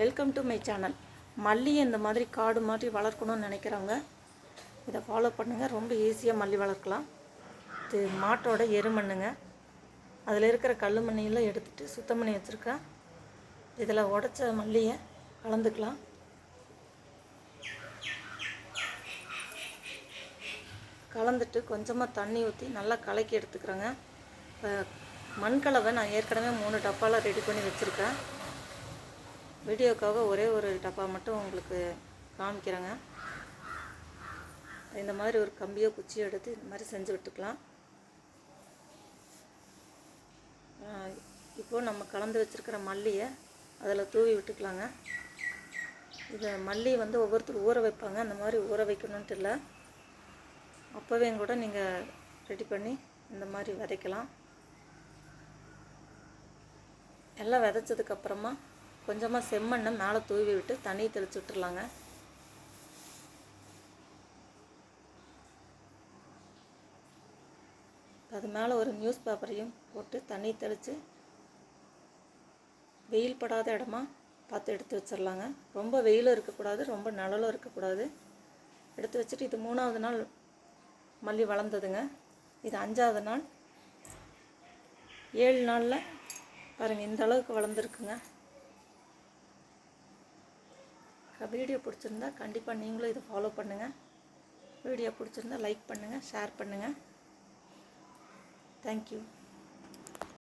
Welcome to my channel மல்லியை இந்த மாதிரி காடு மாதிரி வளர்க்கணும்னு நினைக்கிறவங்க இதை ஃபாலோ பண்ணுங்கள் ரொம்ப ஈஸியாக மல்லி வளர்க்கலாம். இது மாட்டோட எருமண்ணுங்க. அதில் இருக்கிற கல் மண்ணையெல்லாம் எடுத்துகிட்டு சுத்தம் பண்ணி வச்சுருக்கேன். இதில் உடச்ச மல்லியை கலந்துக்கலாம். கலந்துட்டு கொஞ்சமாக தண்ணி ஊற்றி நல்லா கலக்கி எடுத்துக்கிறேங்க. இப்போ மண்கலவை நான் ஏற்கனவே மூணு டப்பாலாம் ரெடி பண்ணி வச்சுருக்கேன். வீடியோக்காக ஒரே ஒரு டப்பா மட்டும் உங்களுக்கு காமிக்கிறேங்க. இந்த மாதிரி ஒரு கம்பியோ குச்சியோ எடுத்து இந்த மாதிரி செஞ்சு விட்டுக்கலாம். இப்போது நம்ம கலந்து வச்சுருக்கிற மல்லியை அதில் தூவி விட்டுக்கலாங்க. இதை மல்லி வந்து ஒவ்வொருத்தர் ஊற வைப்பாங்க. அந்த மாதிரி ஊற வைக்கணுன்ட்டு இல்லை. அப்போவே கூட நீங்கள் ரெடி பண்ணி இந்த மாதிரி விதைக்கலாம். எல்லாம் விதைச்சதுக்கப்புறமா கொஞ்சமாக செம்மண்ணை மேலே தூவி விட்டு தண்ணி தெளிச்சு விட்டுருலாங்க அது மேலே ஒரு நியூஸ் பேப்பரையும் போட்டு தண்ணி தெளித்து வெயில் படாத இடமா பார்த்து எடுத்து வச்சிடலாங்க ரொம்ப வெயிலும் இருக்கக்கூடாது ரொம்ப நிழலும் இருக்கக்கூடாது. எடுத்து வச்சுட்டு இது மூணாவது நாள் மல்லி வளர்ந்ததுங்க. இது அஞ்சாவது நாள். ஏழு நாளில் பாருங்கள் இந்த அளவுக்கு வளர்ந்துருக்குங்க. வீடியோ பிடிச்சிருந்தா கண்டிப்பாக நீங்களும் இதை ஃபாலோ பண்ணுங்கள் வீடியோ பிடிச்சிருந்தா லைக் பண்ணுங்கள் ஷேர் பண்ணுங்கள் தேங்க்யூ